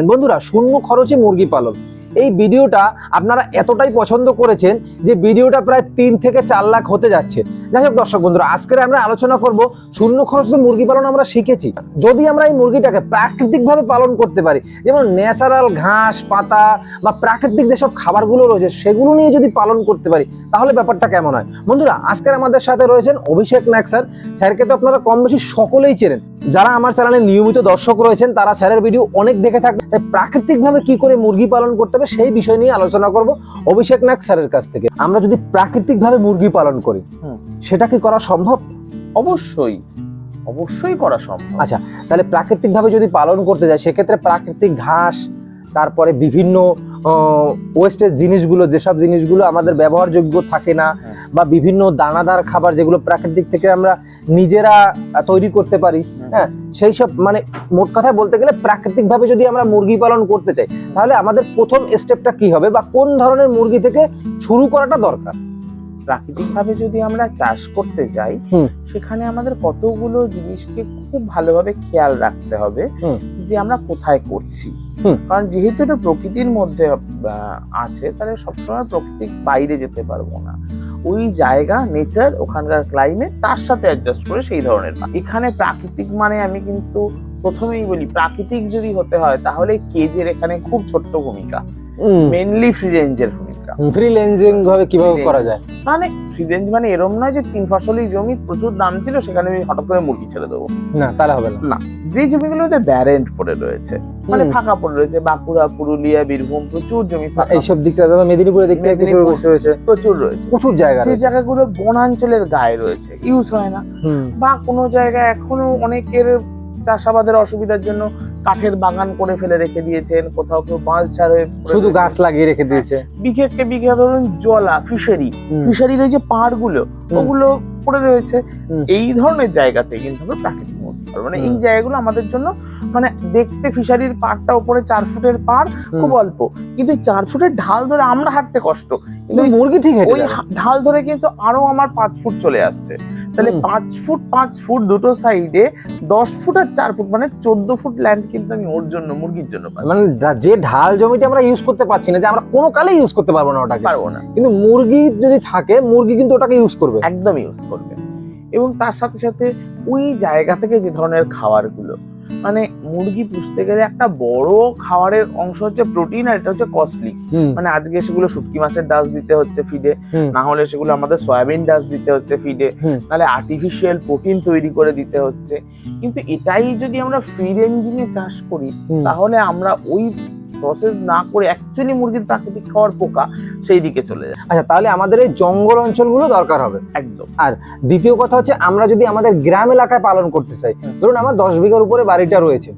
বন্ধুরা, শূন্য খরচে মুরগি পালন। এই ভিডিওটা আপনারা এতটাই পছন্দ করেছেন যে ভিডিওটা প্রায় তিন থেকে চার লাখ হতে যাচ্ছে। যাই হোক দর্শক বন্ধুরা আজকে আমরা আলোচনা করব শূন্য খরচে মুরগি পালন আমরা শিখেছি। যদি আমরা এই মুরগিটাকে প্রাকৃতিকভাবে পালন করতে পারি, যেমন ন্যাচারাল ঘাস, পাতা বা প্রাকৃতিক যেসব খাবারগুলো রয়েছে, সেগুলো নিয়ে যদি পালন করতে পারি, তাহলে ব্যাপারটা কেমন হয়? বন্ধুরা, আজকের আমাদের সাথে রয়েছেন অভিষেক নায়ক স্যার। স্যারকে তো আপনারা কম বেশি সকলেই চেনেন। যারা আমার চ্যানেলে নিয়মিত দর্শক রয়েছেন, তারা স্যারের ভিডিও অনেক দেখে থাকবে তাই প্রাকৃতিকভাবে কি করে মুরগি পালন করতে হবে সেই বিষয় নিয়ে আলোচনা করব অভিষেক নাগ স্যারের কাছ থেকে আমরা যদি প্রাকৃতিকভাবে মুরগি পালন করি। সেটা কি করা সম্ভব অবশ্যই অবশ্যই করা সম্ভব আচ্ছা। তাহলে প্রাকৃতিকভাবে যদি পালন করতে যায় সেক্ষেত্রে প্রাকৃতিক ঘাস তারপরে বিভিন্ন ওয়েস্টের জিনিসগুলো যেসব জিনিসগুলো আমাদের ব্যবহারযোগ্য থাকে না হ্যাঁ। বা বিভিন্ন দানাদার খাবার যেগুলো প্রাকৃতিক থেকে আমরা নিজেরা তৈরি করতে পারি হ্যাঁ সেই সব মানে মোট কথা বলতে গেলে প্রাকৃতিকভাবে যদি আমরা মুরগি পালন করতে চাই তাহলে আমাদের প্রথম স্টেপটা কি হবে বা কোন ধরনের মুরগি থেকে শুরু করাটা দরকার প্রাকৃতিক ভাবে যদি আমরা চাষ করতে যাই। সেখানে আমাদের কতগুলো জিনিসকে খুব ভালোভাবে খেয়াল রাখতে হবে যে আমরা কোথায় করছি। কারণ যেহেতু এটা প্রকৃতির মধ্যে আছে তাহলে সবসময় প্রকৃতির বাইরে যেতে পারব না। ওই জায়গা নেচার ওখানকার ক্লাইমেট তার সাথে অ্যাডজাস্ট করে সেই ধরনের এখানে প্রাকৃতিক মানে আমি কিন্তু প্রথমেই বলি প্রাকৃতিক যদি হতে হয় তাহলে কেজের এখানে খুব ছোট্ট ভূমিকা। মেনলি ফ্রি রেঞ্জের ভূমিকা। ফ্রিল্যান্সিং ভাবে কীভাবে করা যায়? মানে ফ্রি রেঞ্জ মানে এরম নয় যে তিন ফসলি জমি প্রচুর দাম ছিল সেখানে আমি হঠাৎ করে মুরগি ছেড়ে দেবো। না তাহলে হবে না। যে জমিগুলোতে ব্যারেন্ট পড়ে রয়েছে মানে ফাঁকা পড়ে রয়েছে বাঁকুড়া পুরুলিয়া বীরভূম প্রচুর জমি এইসব দিকটা দিক থেকে কিছু রয়েছে। প্রচুর রয়েছে। প্রচুর জায়গা যে জায়গাগুলো বনাঞ্চলের গায়ে রয়েছে ইউজ হয় না। বা কোনো জায়গায় এখনও অনেকের চাষাবাদের অসুবিধার জন্য কাঠের বাগান করে ফেলে রেখে দিয়েছেন কোথাও কেউ বাঁশ পড়ে শুধু গাছ লাগিয়ে রেখে দিয়েছে। বিঘেকে বিঘে ধরুন জলা ফিশারি ফিশারির ওই যে পাড়গুলো ওগুলো পড়ে রয়েছে। এই ধরনের জায়গাতে কিন্তু আমরা প্রাকৃতিক মানে এই জায়গাগুলো আমাদের জন্য মানে দেখতে ফিশারির পাড়টা উপরে চার ফুটের পাড় খুব অল্প। কিন্তু চার ফুটের ঢাল ধরে আমরা হাঁটতে কষ্ট। কিন্তু মুরগি ঠিক ওই ঢাল ধরে কিন্তু আরও আমার পাঁচ ফুট চলে আসছে। তাহলে পাঁচ ফুট পাঁচ ফুট দুটো সাইডে দশ ফুট আর চার ফুট মানে চোদ্দ ফুট ল্যান্ড কিন্তু আমি ওর জন্য মুরগির জন্য। মানে যে ঢাল জমিটা আমরা ইউজ করতে পারছি না যে আমরা কোনো কালে ইউজ করতে পারব না ওটাকে। পারব না। কিন্তু মুরগি যদি থাকে মুরগি কিন্তু ওটাকে ইউজ করবে। একদম ইউজ করবে। এবং তার সাথে সাথে ওই জায়গা থেকে যে ধরনের খাবারগুলো মানে মুরগি পুষতে গেলে একটা বড় খাবারের অংশ হচ্ছে প্রোটিন আর এটা হচ্ছে কস্টলি মানে আজকে সেগুলো শুটকি মাছের ডাস দিতে হচ্ছে ফিডে না হলে সেগুলো আমাদের সয়াবিন ডাস দিতে হচ্ছে ফিডে। নাহলে আর্টিফিশিয়াল প্রোটিন তৈরি করে দিতে হচ্ছে। কিন্তু এটাই যদি আমরা ফ্রি রেঞ্জিং এ চাষ করি তাহলে আমরা ওই প্রসেস না করে অ্যাকচুয়ালি মুরগির প্রাকৃতিক খাওয়ার পোকা সেই দিকে চলে যায়। আচ্ছা তাহলে আমাদের এই জঙ্গল অঞ্চলগুলো দরকার হবে। একদম। আর দ্বিতীয় কথা হচ্ছে আমরা যদি আমাদের গ্রাম এলাকায় পালন করতে চাই ধরুন আমার দশ বিঘার উপরে বাড়িটা রয়েছে।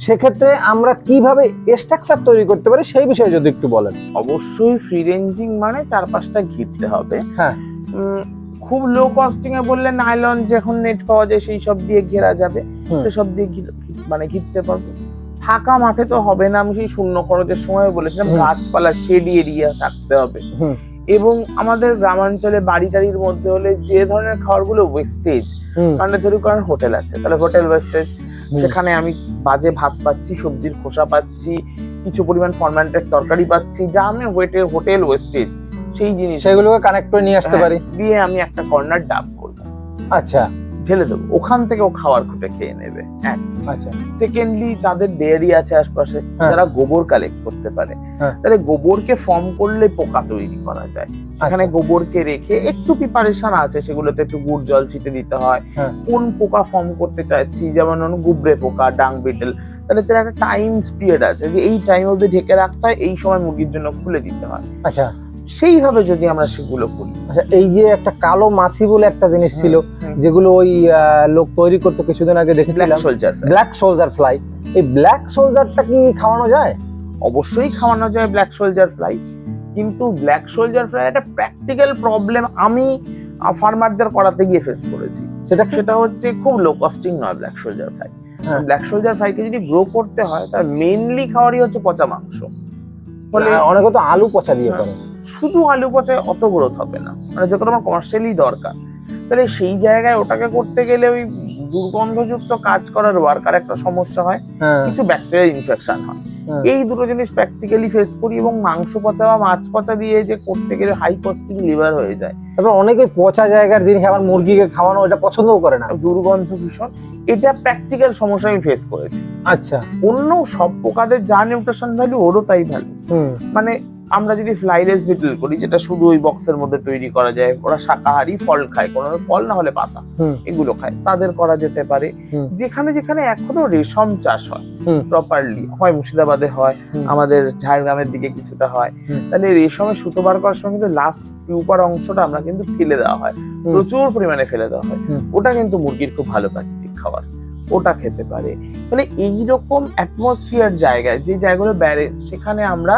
সেক্ষেত্রে আমরা কীভাবে স্ট্রাকচার তৈরি করতে পারি সেই বিষয়ে যদি একটু বলেন। অবশ্যই ফ্রি রেঞ্জিং মানে চারপাশটা ঘিরতে হবে। হ্যাঁ। খুব লো কস্টিং এ বললে নাইলন যখন নেট পাওয়া যায় সেই সব দিয়ে ঘেরা যাবে। সেসব দিয়ে মানে ঘিরতে পারব। ফাঁকা মাঠে তো হবে না আমি সেই শূন্য খরচের সময় বলেছিলাম গাছপালা শেডি এরিয়া থাকতে হবে। এবং আমাদের গ্রামাঞ্চলে বাড়ি টাড়ির মধ্যে হলে যে ধরনের খাবারগুলো ওয়েস্টেজ মানে ধরুন কারণ হোটেল আছে তাহলে হোটেল ওয়েস্টেজ সেখানে আমি বাজে ভাত পাচ্ছি সবজির খোসা পাচ্ছি কিছু পরিমাণ ফরম্যান্টেড তরকারি পাচ্ছি যা আমি হোটেল হোটেল ওয়েস্টেজ সেই জিনিস। সেগুলোকে কানেক্ট করে নিয়ে আসতে হ্যাঁ, পারি। দিয়ে আমি একটা কর্নার ডাব করব। আচ্ছা। ঢেলে দেবো ওখান থেকে ও খাবার খুঁটে খেয়ে নেবে এক আচ্ছা সেকেন্ডলি যাদের ডেয়ারি আছে আশপাশে হ্যাঁ। যারা গোবর কালেক্ট করতে পারে হ্যাঁ। তাহলে গোবরকে ফর্ম করলে পোকা তৈরি করা যায় সেখানে আচ্ছা। গোবরকে রেখে একটু প্রিপারেশন আছে সেগুলোতে একটু গুড় জল ছিটে দিতে হয় হ্যাঁ। কোন পোকা ফর্ম করতে চাচ্ছি যেমন গুবরে পোকা ডাং বিটেল তাহলে তার একটা টাইম পিরিয়ড আছে যে এই টাইম অবধি ঢেকে রাখতে হয় এই সময় মুরগির জন্য খুলে দিতে হয় আচ্ছা সেইভাবে যদি আমরা সেগুলো করি। আচ্ছা এই যে একটা কালো মাছি বলে একটা জিনিস ছিল যেগুলো ওই লোক তৈরি করতে কিছুদিন আগে দেখেছিলাম। সোলজার ব্ল্যাক সোলজার ফ্লাই এই ব্ল্যাক সোলজারটা কি খাওয়ানো যায়? অবশ্যই খাওয়ানো যায় ব্ল্যাক সোলজার ফ্লাই কিন্তু ব্ল্যাক সোলজার ফ্লাই একটা প্র্যাকটিক্যাল প্রবলেম আমি ফার্মারদের করাতে গিয়ে ফেস করেছি। সেটা সেটা হচ্ছে খুব লো কস্টিং নয় black soldier fly. Black soldier ফ্রাইকে যদি গ্রো করতে হয় তার মেইনলি খাওয়ারই হচ্ছে পচা মাংস। ফলে আহ, অনেকে তো আলু পচা দিয়ে হ্যাঁ। করে। শুধু আলু পচায় অত গ্রোথ হবে না। মানে যতটা আমার কমার্শিয়ালি দরকার। তাহলে সেই জায়গায় ওটাকে করতে গেলে ওই দুর্গন্ধযুক্ত কাজ করার ওয়ার্কার একটা সমস্যা হয়। হ্যাঁ। কিছু ব্যাকটেরিয়াল ইনফেকশন হয়। হ্যাঁ। এই দুটো জিনিস প্র্যাকটিক্যালি ফেস করি এবং মাংস পচা বা মাছ পচা দিয়ে যে করতে গেলে হাই কস্টিং লিভার হয়ে যায়। তারপর অনেকে পচা জায়গার জিনিস আবার মুরগিকে খাওয়ানো এটা পছন্দও করে না। দুর্গন্ধ ভীষণ। এটা প্র্যাকটিক্যাল সমস্যা আমি ফেস করেছি। আচ্ছা। অন্য সব পোকাদের যা নিউট্রিশন ভ্যালু ওরও তাই ভ্যালু মানে আমরা যদি ফ্লাইলেস বিটল করি যেটা শুধু ওই বক্সের মধ্যে তৈরি করা যায় ওরা শাকাহারি ফল খায় কোনো ফল না হলে পাতা এগুলো খায় তাদের করা যেতে পারে। যেখানে যেখানে এখনও রেশম চাষ হয় প্রপারলি হয় মুর্শিদাবাদে হয় আমাদের ঝাড়গ্রামের দিকে কিছুটা হয় তাহলে রেশমের সুতো বার করার সময় কিন্তু লাস্ট টিউপার অংশটা আমরা কিন্তু ফেলে দেওয়া হয় প্রচুর পরিমাণে ফেলে দেওয়া হয়। ওটা কিন্তু মুরগির খুব ভালো প্রাকৃতিক খাবার ওটা খেতে পারে। মানে এইরকম অ্যাটমসফিয়ার জায়গায় যে জায়গাগুলো বেড়ে সেখানে আমরা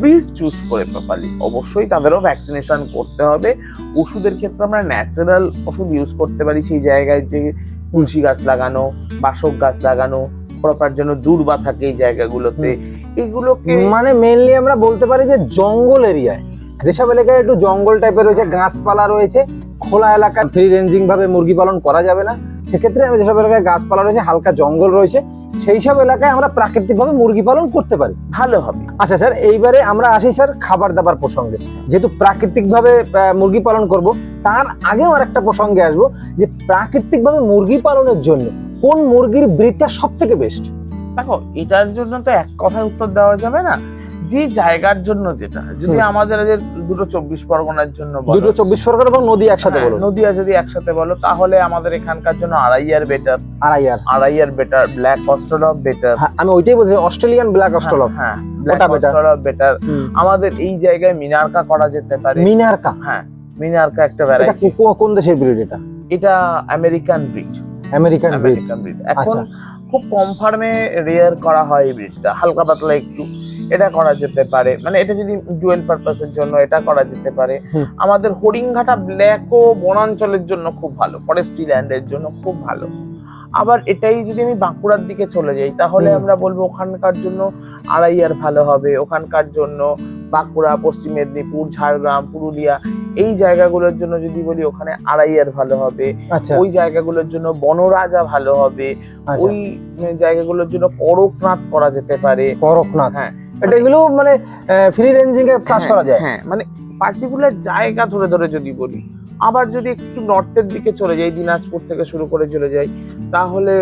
ব্রিড চুজ করে প্রপারলি অবশ্যই তাদেরও ভ্যাকসিনেশন করতে হবে। ওষুধের ক্ষেত্রে আমরা ন্যাচারাল ওষুধ ইউজ করতে পারি সেই জায়গায় যে তুলসী গাছ লাগানো বাসক গাছ লাগানো প্রপার যেন দূর্বা থাকে এই জায়গাগুলোতে। এগুলোকে মানে মেইনলি আমরা বলতে পারি যে জঙ্গল এরিয়ায় যেসব এলাকায় একটু জঙ্গল টাইপের রয়েছে গাছপালা রয়েছে। খোলা এলাকা ফ্রি রেঞ্জিং ভাবে মুরগি পালন করা যাবে না। সেক্ষেত্রে আমি যেসব এলাকায় গাছপালা রয়েছে হালকা জঙ্গল রয়েছে সেই সব এলাকায় আমরা প্রাকৃতিক ভাবে মুরগি পালন করতে পারি। ভালো হবে। আচ্ছা স্যার এইবারে আমরা আসি স্যার খাবার দাবার প্রসঙ্গে। যেহেতু প্রাকৃতিক ভাবে মুরগি পালন করব তার আগেও আর একটা প্রসঙ্গে আসব যে প্রাকৃতিক ভাবে মুরগি পালনের জন্য কোন মুরগির ব্রিডটা সব থেকে বেস্ট দেখো এটার জন্য তো এক কথায় উত্তর দেওয়া যাবে না। যে জায়গার জন্য যেটা যদি আমাদের দুটো চব্বিশ পরগনার জন্য দুটো চব্বিশ পরগনা এবং নদী একসাথে হ্যাঁ, বলো। নদিয়া যদি একসাথে বলো তাহলে আমাদের এখানকার জন্য আড়াইয়ার বেটার আড়াই আর আড়াইয়ার বেটার ব্ল্যাক অস্ট্রলভ বেটার আমি ওইটাই বলছি অস্ট্রেলিয়ান ব্ল্যাক অস্ট্রলপ হ্যাঁ ব্ল্যাক ওটা বেটার আমাদের এই জায়গায় মিনারকা করা যেতে পারে। মিনারকা? হ্যাঁ মিনারকা একটা ভ্যারাইটি কোন দেশের ব্রিড এটা? এটা American breed American breed American breed এখন আচ্ছা। খুব কম ফার্মে রেয়ার করা হয় এই ব্রিডটা হালকা পাতলা একটু। এটা করা যেতে পারে। মানে এটা যদি ডুয়েল পারপাসের জন্য এটা করা যেতে পারে। আমাদের হরিণঘাটা ব্ল্যাক ও বনাঞ্চলের জন্য খুব ভালো। ফরেস্ট্রি ল্যান্ডের জন্য খুব ভালো। আবার এটাই যদি আমি বাঁকুড়ার দিকে চলে যাই তাহলে আমরা বলব ওখানকার জন্য আড়াইয়ার ভালো হবে। ওখানকার জন্য বাঁকুড়া পশ্চিম মেদিনীপুর ঝাড়গ্রাম পুরুলিয়া এই জায়গাগুলোর জন্য যদি বলি ওখানে আড়াইয়ার ভালো হবে। আচ্ছা। ওই জায়গাগুলোর জন্য বনরাজা ভালো হবে। আচ্ছা। ওই জায়গাগুলোর জন্য করকনাথ করা যেতে পারে। করকনাথ হ্যাঁ। এটা এগুলো মানে ফ্রি রেঞ্জিং এ চাষ করা যায়। হ্যাঁ মানে পার্টিকুলার জায়গা ধরে ধরে যদি বলি আবার যদি একটু নর্থের দিকে চলে যাই দিনাজপুর থেকে শুরু করে চলে যাই তাহলে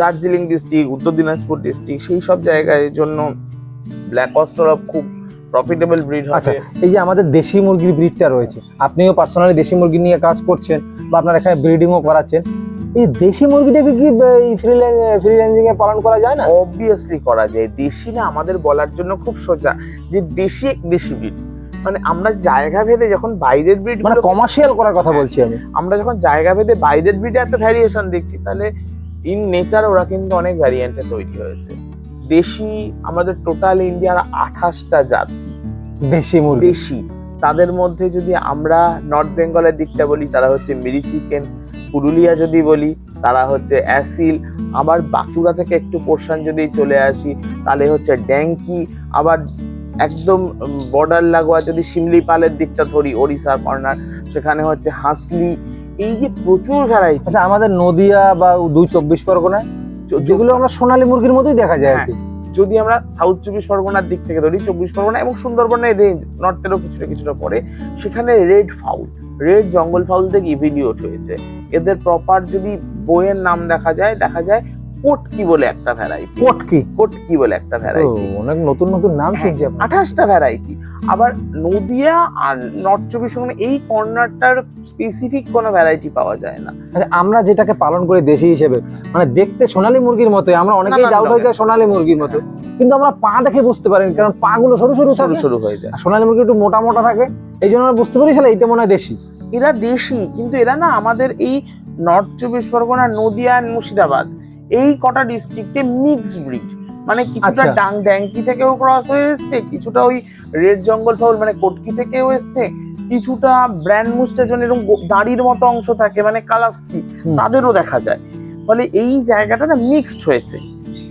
দার্জিলিং ডিস্ট্রিক্ট উত্তর দিনাজপুর ডিস্ট্রিক্ট সেই সব জায়গায় জন্য ব্ল্যাক অস্ট্রলভ খুব প্রফিটেবল ব্রিড হবে। এই যে আমাদের দেশি মুরগির ব্রিডটা রয়েছে আপনিও পার্সোনালি দেশি মুরগি নিয়ে কাজ করছেন বা আপনার এখানে ব্রিডিংও করাচ্ছেন এই দেশি মুরগিটাকে কি আহ, এই ফ্রি ফ্রি এ পালন করা যায় না? অবভিয়াসলি করা যায়। দেশি না আমাদের বলার জন্য খুব সোজা। যে দেশি দেশি ব্রিড মানে আমরা জায়গা ভেদে যখন বাইরের ব্রিড মানে কমার্শিয়াল করার কথা হ্যাঁ। বলছি আমি। আমরা যখন জায়গা ভেদে বাইরের ব্রিডে এত ভ্যারিয়েশন দেখছি তাহলে ইন নেচার ওরা কিন্তু অনেক ভ্যারিয়েন্টে তৈরি হয়েছে। দেশি আমাদের টোটাল ইন্ডিয়ার আঠাশটা জাত। দেশি মুরগি। দেশি। তাদের মধ্যে যদি আমরা নর্থ বেঙ্গলের দিকটা বলি তারা হচ্ছে মিরি চিকেন পুরুলিয়া যদি বলি তারা হচ্ছে অ্যাসিল। আবার বাঁকুড়া থেকে একটু পোর্শন যদি চলে আসি তাহলে হচ্ছে ড্যাঙ্কি। আবার একদম বর্ডার লাগোয়া যদি শিমলিপালের দিকটা ধরি ওড়িশা কর্নার সেখানে হচ্ছে হাসলি। এই যে প্রচুর ভ্যারাইটি আচ্ছা আমাদের নদিয়া বা দুই চব্বিশ পরগনায় যেগুলো আমরা সোনালী মুরগির মতোই দেখা যায় আর কি। যদি আমরা সাউথ চব্বিশ পরগনার দিক থেকে ধরি চব্বিশ পরগনা এবং সুন্দরবনের রেঞ্জ নর্থেরও কিছুটা কিছুটা পরে সেখানে red fowl red jungle fowl থেকে ইভিডিওট হয়েছে। এদের প্রপার যদি বইয়ের নাম দেখা যায় দেখা যায় কোটকি বলে একটা ভ্যারাইটি পটকি কোটকি বলে একটা ভ্যারাইটি অনেক নতুন নতুন নাম শুনছি আঠাশটা ভ্যারাইটি আবার নদিয়া আর নর্থ চব্বিশ পরগনা এই কর্নারটার স্পেসিফিক কোনো ভ্যারাইটি পাওয়া যায় না। আচ্ছা আমরা যেটাকে পালন করি দেশি হিসেবে মানে দেখতে সোনালী মুরগির মতো আমরা অনেকেই ডাউট হয়ে যায় সোনালী মুরগির মতো। কিন্তু আমরা পা দেখে বুঝতে পারিনি কারণ পা গুলো সরু সরু শুরু থাকে শুরু হয়ে যায়। সোনালী মুরগি একটু মোটা মোটা থাকে এই জন্য আমরা বুঝতে পারি শালা এইটা মনে হয় দেশি। এরা দেশি কিন্তু এরা না আমাদের এই নর্থ চব্বিশ পরগনা নদিয়া মুর্শিদাবাদ এই কটা ডিস্ট্রিক্টে মিক্সড ব্রিড মানে কিছুটা আচ্ছা। ডাং ড্যাঙ্কি থেকেও ক্রস হয়ে এসছে কিছুটা ওই রেড জঙ্গল ফাউল মানে কটকি থেকেও এসছে কিছুটা ব্র্যান্ড মুস্টেজন এরকম দাড়ির মতো অংশ থাকে মানে কালাস্তি তাদেরও দেখা যায়। ফলে এই জায়গাটা না মিক্সড হয়েছে।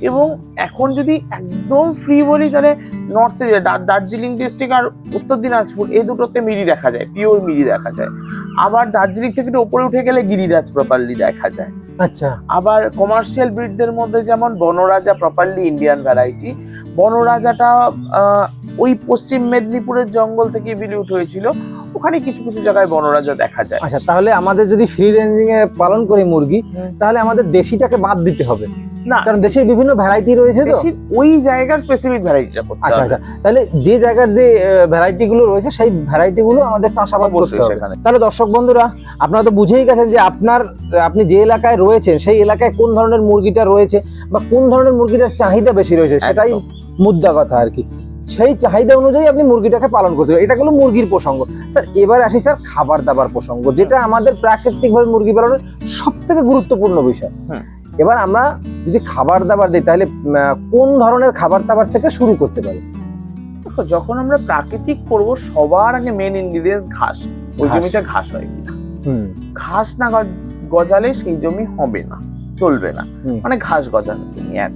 এবং এখন যদি একদম ফ্রি বলি তাহলে নর্থে দার্জিলিং ডিস্ট্রিক্ট আর উত্তর দিনাজপুর এই দুটোতে মিরি দেখা যায় পিওর মিরি দেখা যায়। আবার দার্জিলিং থেকে একটু উপরে উঠে গেলে গিরিরাজ প্রপারলি দেখা যায়। আচ্ছা। আবার কমার্শিয়াল ব্রিডদের মধ্যে যেমন বনরাজা প্রপারলি ইন্ডিয়ান ভ্যারাইটি বনরাজাটা ওই পশ্চিম মেদিনীপুরের জঙ্গল থেকে বিলিউট হয়েছিল। ওখানে কিছু কিছু জায়গায় বনরাজা দেখা যায়। আচ্ছা তাহলে আমাদের যদি ফ্রি রেঞ্জিং এ পালন করি মুরগি তাহলে আমাদের দেশিটাকে বাদ দিতে হবে। না কারণ দেশের বিভিন্ন ভ্যারাইটি রয়েছে তো। ওই জায়গার স্পেসিফিক ভ্যারাইটিটা করতে আচ্ছা আচ্ছা। তাহলে যে জায়গার যে ভ্যারাইটি গুলো রয়েছে সেই ভ্যারাইটি গুলো আমাদের চাষাবাদ করতে হবে। তাহলে দর্শক বন্ধুরা আপনারা তো বুঝেই গেছেন যে আপনার আপনি যে এলাকায় রয়েছেন সেই এলাকায় কোন ধরনের মুরগিটা রয়েছে বা কোন ধরনের মুরগিটার চাহিদা বেশি রয়েছে সেটাই মুদ্রা কথা আর কি। সেই চাহিদা অনুযায়ী আপনি মুরগিটাকে পালন করতে হবে এটা হলো মুরগির প্রসঙ্গ। স্যার এবার আসি স্যার খাবার দাবার প্রসঙ্গ যেটা আমাদের প্রাকৃতিকভাবে মুরগি পালনের সব থেকে গুরুত্বপূর্ণ বিষয়। এবার আমরা যদি খাবার দাবার দিই তাহলে কোন ধরনের খাবার দাবার থেকে শুরু করতে পারি? দেখো যখন আমরা প্রাকৃতিক করব সবার আগে মেন ইনগ্রিডিয়েন্টস ঘাস। ওই। জমিতে ঘাস হয় কিনা? ঘাস না গজালে সেই জমি হবে না চলবে না। মানে ঘাস গজানো জমি এক।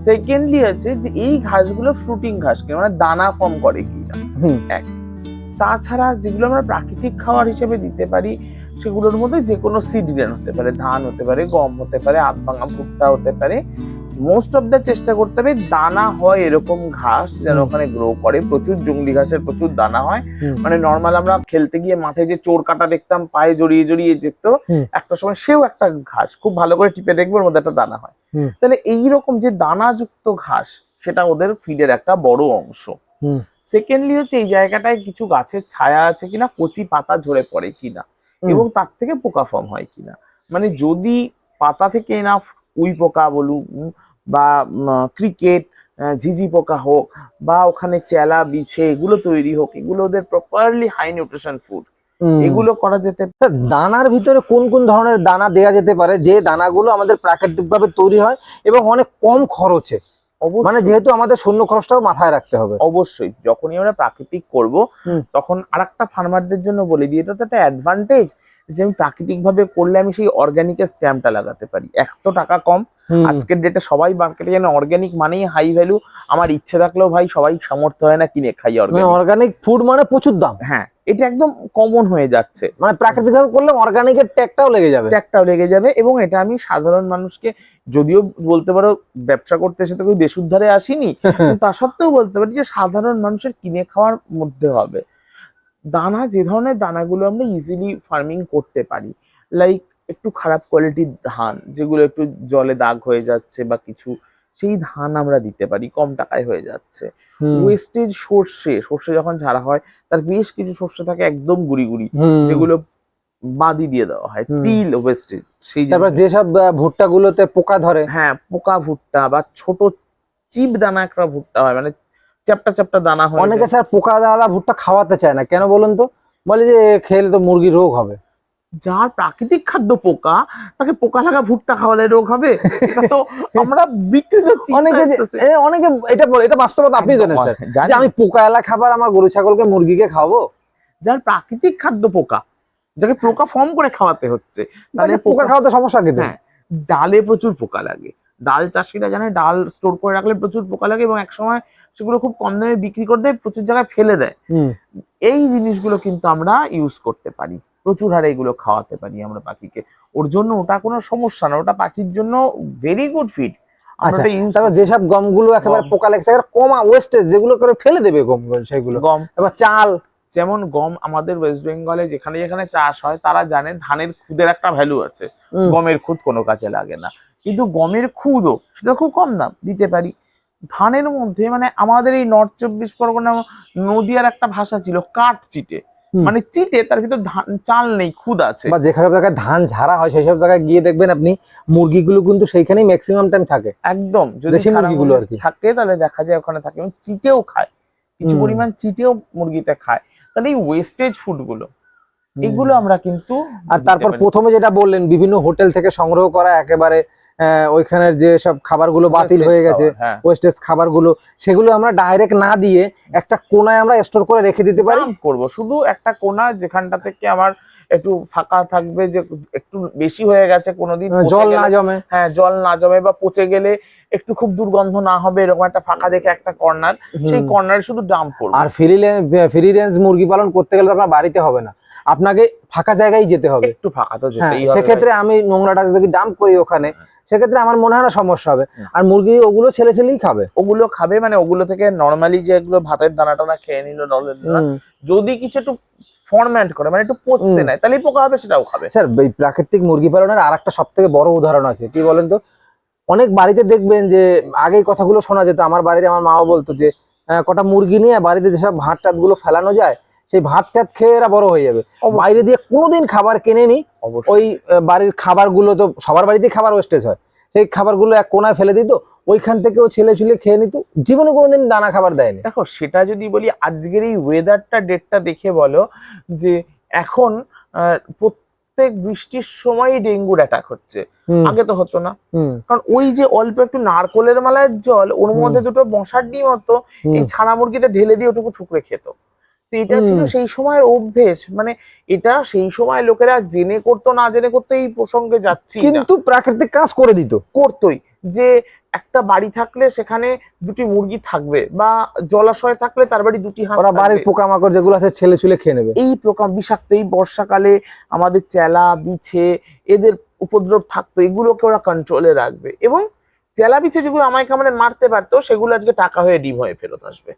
সেকেন্ডলি আছে যে এই ঘাসগুলো ফ্রুটিং ঘাস কিনা মানে দানা ফর্ম করে কিনা। এক। তাছাড়া যেগুলো আমরা প্রাকৃতিক খাবার হিসেবে দিতে পারি সেগুলোর মধ্যে যে কোনো সিড গ্রেন হতে পারে ধান হতে পারে গম হতে পারে আধ ভাঙা ভুট্টা হতে পারে মোস্ট অফ দ্য চেষ্টা করতে হবে দানা হয় এরকম ঘাস যেন ওখানে গ্রো করে। প্রচুর জঙ্গলি ঘাসের প্রচুর দানা হয়। মানে নর্মাল আমরা খেলতে গিয়ে মাঠে যে চোর কাটা দেখতাম পায়ে জড়িয়ে জড়িয়ে যেত একটা সময় সেও একটা ঘাস খুব ভালো করে টিপে দেখবে ওর মধ্যে একটা দানা হয়। তাহলে এইরকম যে দানাযুক্ত ঘাস সেটা ওদের ফিডের একটা বড় অংশ। সেকেন্ডলি হচ্ছে এই জায়গাটায় কিছু গাছের ছায়া আছে কিনা কচি পাতা ঝরে পড়ে কিনা। এবং তার থেকে পোকা ফর্ম হয় কিনা। মানে যদি পাতা থেকে না উই পোকা বলুক বা ক্রিকেট ঝিঝি পোকা হোক বা ওখানে চেলা বিছে এগুলো তৈরি হোক এগুলো ওদের প্রপারলি হাই নিউট্রিশন ফুড এগুলো করা যেতে দানার ভিতরে কোন কোন ধরনের দানা দেয়া যেতে পারে? যে দানাগুলো আমাদের প্রাকৃতিকভাবে তৈরি হয় এবং অনেক কম খরচে। মানে যেহেতু আমাদের শূন্য খরচটাও মাথায় রাখতে হবে। অবশ্যই যখনই আমরা প্রাকৃতিক করব। তখন আরেকটা ফার্মারদের জন্য বলে দিই এটা তো একটা অ্যাডভান্টেজ যে আমি প্রাকৃতিক ভাবে করলে আমি সেই অর্গানিকের স্ট্যাম্পটা লাগাতে পারি। এক তো টাকা কম আজকের ডেটে সবাই মার্কেটে জানে অর্গানিক মানেই হাই ভ্যালু আমার ইচ্ছে থাকলেও ভাই সবাই সামর্থ্য হয় না কিনে খাই অর্গানিক অর্গানিক ফুড মানে প্রচুর দাম। হ্যাঁ এটা একদম কমন হয়ে যাচ্ছে। মানে প্রাকৃতিকভাবে করলে অর্গানিকের ট্যাগটাও লেগে যাবে। একটাও লেগে যাবে এবং এটা আমি সাধারণ মানুষকে যদিও বলতে পারো ব্যবসা করতে এসে তো কেউ দেশ উদ্ধারে আসিনি কিন্তু তা সত্ত্বেও বলতে পারি যে সাধারণ মানুষের কিনে খাওয়ার মধ্যে হবে। দানা যে ধরনের দানাগুলো আমরা ইজিলি ফার্মিং করতে পারি লাইক একটু খারাপ কোয়ালিটির ধান যেগুলো একটু জলে দাগ হয়ে যাচ্ছে বা কিছু সেই ধান আমরা দিতে পারি কম টাকায় হয়ে যাচ্ছে। ওয়েস্টেজ সর্ষে সর্ষে যখন ঝাড়া হয় তার বেশ কিছু সর্ষে থাকে একদম গুড়ি গুড়ি যেগুলো বাদি দিয়ে দেওয়া হয় তিল ওয়েস্টেজ সেই তারপর যেসব ভুট্টা গুলোতে পোকা ধরে। হ্যাঁ পোকা ভুট্টা বা ছোট চিপ দানা একটা ভুট্টা হয় মানে চ্যাপটা চ্যাপটা দানা হয় অনেকে স্যার পোকা দ্বারা ভুট্টা খাওয়াতে চায় না। কেন বলুন তো? বলে যে খেলে তো মুরগির রোগ হবে। যার প্রাকৃতিক খাদ্য পোকা তাকে পোকা লাগা ভুট্টা খাওয়ালে রোগ হবে। তো আমরা বিক্রি যাচ্ছি অনেকে অনেকে এটা বলে এটা বাস্তবতা আপনি জানেন স্যার যে আমি পোকা এলা খাবার আমার গরু ছাগলকে মুরগিকে খাওয়াবো? যার প্রাকৃতিক খাদ্য পোকা যাকে পোকা ফর্ম করে খাওয়াতে হচ্ছে তাহলে পোকা খাওয়াতে সমস্যা কিন্তু হ্যাঁ ডালে প্রচুর পোকা লাগে। ডাল চাষিরা জানে ডাল স্টোর করে রাখলে প্রচুর পোকা লাগে এবং একসময় সেগুলো খুব কম দামে বিক্রি করে দেয় প্রচুর জায়গায় ফেলে দেয়। এই জিনিসগুলো কিন্তু আমরা ইউজ করতে পারি। প্রচুর হারে এগুলো খাওয়াতে পারি আমরা পাখিকে। ওর জন্য ওটা কোনো সমস্যা না ওটা পাখির জন্য ভেরি গুড ফিড যেসব গমগুলো একেবারে। পোকা লেগেছে কমা ওয়েস্টেজ যেগুলো করে ফেলে দেবে গম সেগুলো। গম। এবার চাল। যেমন গম আমাদের ওয়েস্ট বেঙ্গলে যেখানে যেখানে চাষ হয় তারা জানে ধানের খুদের একটা ভ্যালু আছে। গমের খুদ কোনো কাজে লাগে না। কিন্তু গমের খুদও সেটা খুব কম দাম দিতে পারি। ধানের মধ্যে মানে আমাদের এই নর্থ চব্বিশ পরগনা নদিয়ার একটা ভাষা ছিল কাঠ চিটে। মানে চিটে তার ভিতর ধান চাল নেই খুদ আছে। বা যেসব জায়গায় ধান ঝাড়া হয় সেই সব জায়গায় গিয়ে দেখবেন আপনি মুরগিগুলো কিন্তু সেইখানেই ম্যাক্সিমাম টাইম থাকে। একদম যদি মুরগিগুলো আর কি। থাকে তাহলে দেখা যায় ওখানে থাকে এবং চিটেও খায়। কিছু পরিমাণ চিটেও মুরগিতে খায়। তাহলে এই ওয়েস্টেজ ফুডগুলো এগুলো আমরা কিন্তু আর তারপর প্রথমে যেটা বললেন বিভিন্ন হোটেল থেকে সংগ্রহ করা একেবারে ওইখানের যে সব খাবারগুলো বাতিল হয়ে গেছে খাবার, হ্যাঁ। ওয়েস্টেজ খাবারগুলো সেগুলো আমরা ডাইরেক্ট না দিয়ে একটা কোনায় আমরা স্টোর করে রেখে দিতে পারি। করব শুধু একটা কোনা যেখানটা থেকে আমার একটু ফাঁকা থাকবে যে একটু বেশি হয়ে গেছে কোনোদিন জল না জমে। হ্যাঁ জল না জমে বা পচে গেলে একটু খুব দুর্গন্ধ না হবে এরকম একটা ফাঁকা দেখে একটা কর্নার সেই। কর্নারে শুধু ডাম্প করব। আর ফ্রি ফ্রি রেঞ্জ মুরগি পালন করতে গেলে তো আপনার বাড়িতে হবে না আপনাকে ফাঁকা জায়গায় যেতে হবে। একটু ফাঁকা তো হ্যাঁ সেক্ষেত্রে আমি নোংরাটা যদি ডাম্প করি ওখানে সেক্ষেত্রে আমার মনে হয় না সমস্যা হবে। আর মুরগি ওগুলো ছেলে ছেলেই খাবে। ওগুলো খাবে মানে ওগুলো থেকে নর্মালি যেগুলো ভাতের দানা টানা খেয়ে নিল যদি কিছু একটু ফরম্যান্ট করে মানে একটু পচতে নেয় তাহলেই পোকা হবে সেটাও খাবে। স্যার এই প্রাকৃতিক মুরগি পালনের আর একটা সব থেকে বড় উদাহরণ আছে কি বলেন তো? অনেক বাড়িতে দেখবেন যে আগে কথাগুলো শোনা যেত আমার বাড়িতে আমার মাও বলতো যে কটা মুরগি নিয়ে বাড়িতে যেসব ভাত টাতগুলো ফেলানো যায় সেই ভাত টাত খেয়ে এরা বড় হয়ে যাবে। বাইরে দিয়ে কোনোদিন খাবার কিনে নি ওই বাড়ির খাবারগুলো তো সবার বাড়িতেই খাবার ওয়েস্টেজ হয়। সেই খাবারগুলো এক কোনায় ফেলে দিত ওইখান থেকে ও ছেলে চুলে খেয়ে নিত জীবনে কোনোদিন দানা খাবার দেয়নি। দেখো সেটা যদি বলি আজকের এই ওয়েদারটা ডেটটা দেখে বলো যে এখন প্রত্যেক বৃষ্টির সময় ডেঙ্গুর অ্যাটাক হচ্ছে। আগে তো হতো না। কারণ ওই যে অল্প একটু নারকোলের মালার জল ওর মধ্যে দুটো মশার ডিম হতো এই ছানা মুরগিতে ঢেলে দিয়ে ওটুকু ঠুকরে খেত। তো এটা ছিল সেই সময়ের অভ্যেস। মানে এটা সেই সময় লোকেরা জেনে করতো না জেনে করতো এই প্রসঙ্গে যাচ্ছি কিন্তু প্রাকৃতিক কাজ করে দিত। করতোই। যে একটা বাড়ি থাকলে সেখানে দুটি মুরগি থাকবে বা জলাশয় থাকলে তার বাড়ি দুটি হাঁস ওরা বাড়ির। পোকামাকড় যেগুলো আছে ছেলে চুলে খেয়ে নেবে। এই প্রকার বিষাক্ত এই বর্ষাকালে আমাদের চেলা বিছে এদের উপদ্রব থাকতো এগুলোকে ওরা কন্ট্রোলে রাখবে। এবং চেলা বিছে যেগুলো আমায় কামড়ে মারতে পারতো সেগুলো আজকে টাকা হয়ে ডিম হয়ে ফেরত আসবে।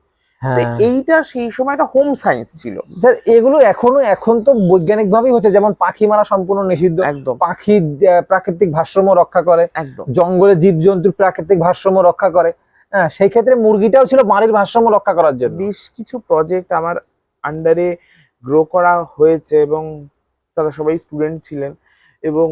এইটা সেই সময় একটা হোম সায়েন্স ছিল। স্যার এগুলো এখনও এখন তো বৈজ্ঞানিক ভাবেই হচ্ছে যেমন পাখি মারা সম্পূর্ণ নিষিদ্ধ। একদম। পাখি প্রাকৃতিক ভারসাম্য রক্ষা করে। একদম। জঙ্গলে জীবজন্তুর প্রাকৃতিক ভারসাম্য রক্ষা করে। হ্যাঁ সেই ক্ষেত্রে মুরগিটাও ছিল বাড়ির ভারসাম্য রক্ষা করার জন্য। বেশ কিছু প্রজেক্ট আমার আন্ডারে গ্রো করা হয়েছে এবং তারা সবাই স্টুডেন্ট ছিলেন। এবং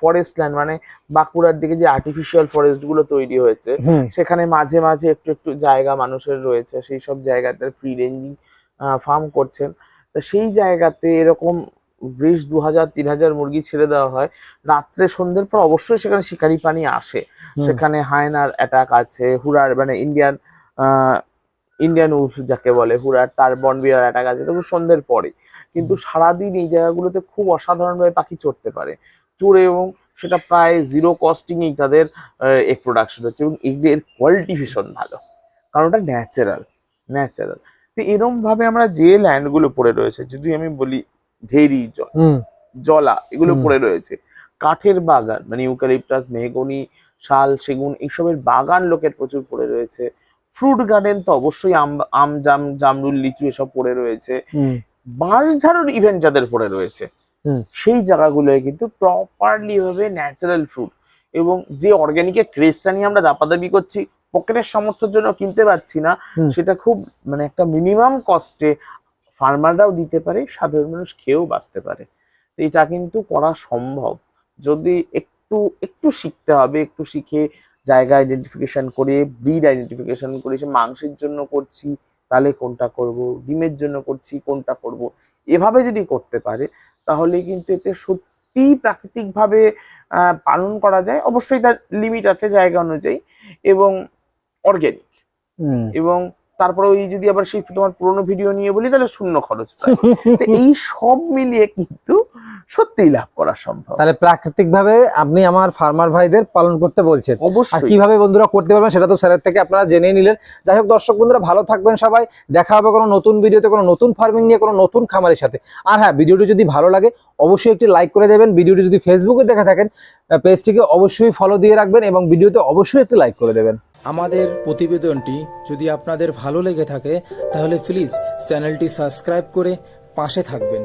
ফরেস্ট ল্যান্ড মানে বাঁকুড়ার দিকে যে আর্টিফিশিয়াল ফরেস্টগুলো তৈরি হয়েছে সেখানে মাঝে মাঝে একটু একটু জায়গা মানুষের রয়েছে সেই সব জায়গাতে ফ্রি রেঞ্জিং ফার্ম করছেন। তো সেই জায়গাতে এরকম বেশ দু হাজার তিন হাজার মুরগি ছেড়ে দেওয়া হয়। রাত্রে সন্ধ্যের পর অবশ্যই সেখানে শিকারি পানি আসে। সেখানে হায়নার অ্যাটাক আছে হুরার মানে ইন্ডিয়ান ইন্ডিয়ান উস যাকে বলে হুরার তার বনবিরার অ্যাটাক আছে তবু সন্ধ্যের পরে কিন্তু সারাদিন এই জায়গাগুলোতে খুব অসাধারণভাবে পাখি চড়তে পারে। চড়ে এবং সেটা প্রায় জিরো কস্টিংয়েই তাদের এগ প্রোডাকশন হচ্ছে এবং এগের কোয়ালিটি ভীষণ ভালো। কারণ ওটা ন্যাচারাল ন্যাচারাল তো এরম ভাবে আমরা যে ল্যান্ডগুলো পড়ে রয়েছে যদি আমি বলি ভেরি জল জলা এগুলো পড়ে রয়েছে। কাঠের বাগান মানে ইউক্যালিপটাস মেহগনি শাল সেগুন এইসবের বাগান লোকের প্রচুর পড়ে রয়েছে। ফ্রুট গার্ডেন তো অবশ্যই আম আম জাম জামরুল লিচু এসব পড়ে রয়েছে। বাঁশঝাড়ুর ইভেন্ট যাদের পরে রয়েছে সেই জায়গাগুলোয় কিন্তু প্রপারলি ভাবে ন্যাচারাল ফ্রুট এবং যে অর্গ্যানিকের ক্রেজটা নিয়ে আমরা দাপাদাবি করছি পকেটের সামর্থ্যের জন্য কিনতে পারছি না সেটা খুব মানে একটা মিনিমাম কস্টে ফার্মাররাও দিতে পারে সাধারণ মানুষ খেয়েও বাঁচতে পারে। এটা কিন্তু করা সম্ভব। যদি একটু একটু শিখতে হবে একটু শিখে জায়গা আইডেন্টিফিকেশন করে ব্রিড আইডেন্টিফিকেশন করে সে মাংসের জন্য করছি তাহলে কোনটা করব ডিমের জন্য করছি কোনটা করব এভাবে যদি করতে পারে তাহলে কিন্তু এতে সত্যিই প্রাকৃতিকভাবে পালন করা যায়। অবশ্যই তার লিমিট আছে জায়গা অনুযায়ী এবং অর্গ্যানিক এবং তারপরে ওই যদি আবার সেই তোমার পুরোনো ভিডিও নিয়ে বলি তাহলে শূন্য খরচ। এই সব মিলিয়ে কিন্তু সত্যিই লাভ করা সম্ভব। তাহলে প্রাকৃতিক ভাবে আপনি আমার ফার্মার ভাইদের পালন করতে বলছেন। আর অবশ্যই। কীভাবে বন্ধুরা করতে পারবেন সেটা তো স্যারের থেকে আপনারা জেনে নিলেন। যাই হোক দর্শক বন্ধুরা ভালো থাকবেন সবাই। দেখা হবে কোনো নতুন ভিডিওতে কোনো নতুন ফার্মিং নিয়ে কোনো নতুন খামারের সাথে। আর হ্যাঁ ভিডিওটি যদি ভালো লাগে অবশ্যই একটি লাইক করে দেবেন। ভিডিওটি যদি ফেসবুকে দেখে থাকেন পেজটিকে অবশ্যই ফলো দিয়ে রাখবেন এবং ভিডিওতে অবশ্যই একটি লাইক করে দেবেন। আমাদের প্রতিবেদনটি যদি আপনাদের ভালো লেগে থাকে তাহলে প্লিজ চ্যানেলটি সাবস্ক্রাইব করে পাশে থাকবেন।